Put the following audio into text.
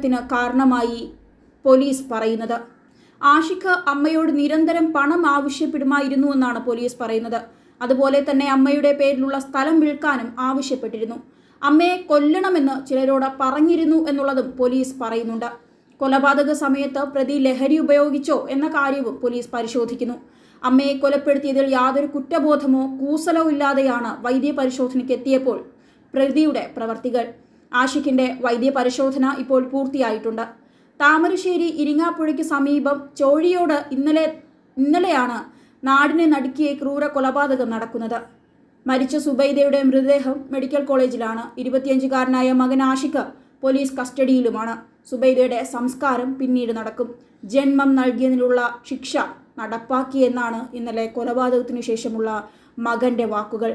ത്തിന് കാരണമായി പോലീസ് പറയുന്നത്. ആഷിഖ് അമ്മയോട് നിരന്തരം പണം ആവശ്യപ്പെടുമായിരുന്നു എന്നാണ് പോലീസ് പറയുന്നത്. അതുപോലെ തന്നെ അമ്മയുടെ പേരിലുള്ള സ്ഥലം വിൽക്കാനും ആവശ്യപ്പെട്ടിരുന്നു. അമ്മയെ കൊല്ലണമെന്ന് ചിലരോട് പറഞ്ഞിരുന്നു എന്നുള്ളതും പോലീസ് പറയുന്നുണ്ട്. കൊലപാതക സമയത്ത് പ്രതി ലഹരി ഉപയോഗിച്ചോ എന്ന കാര്യവും പോലീസ് പരിശോധിക്കുന്നു. അമ്മയെ കൊലപ്പെടുത്തിയതിൽ യാതൊരു കുറ്റബോധമോ കൂസലോ ഇല്ലാതെയാണ് വൈദ്യ പരിശോധനയ്ക്ക് എത്തിയപ്പോൾ പ്രതിയുടെ പ്രവർത്തികൾ. ആഷിഖിന്റെ വൈദ്യ പരിശോധന ഇപ്പോൾ പൂർത്തിയായിട്ടുണ്ട്. താമരശ്ശേരി ഇരിങ്ങാപ്പുഴയ്ക്ക് സമീപം ചോഴിയോട് ഇന്നലെ ഇന്നലെയാണ് നാടിനെ നടുക്കിയ ക്രൂര കൊലപാതകം നടക്കുന്നത്. മരിച്ച സുബൈദയുടെ മൃതദേഹം മെഡിക്കൽ കോളേജിലാണ്. ഇരുപത്തിയഞ്ചുകാരനായ മകൻ ആഷിഖ് പോലീസ് കസ്റ്റഡിയിലുമാണ്. സുബൈദയുടെ സംസ്കാരം പിന്നീട് നടക്കും. ജന്മം നൽകിയതിനുള്ള ശിക്ഷ നടപ്പാക്കിയെന്നാണ് ഇന്നലെ കൊലപാതകത്തിനു ശേഷമുള്ള മകന്റെ വാക്കുകൾ.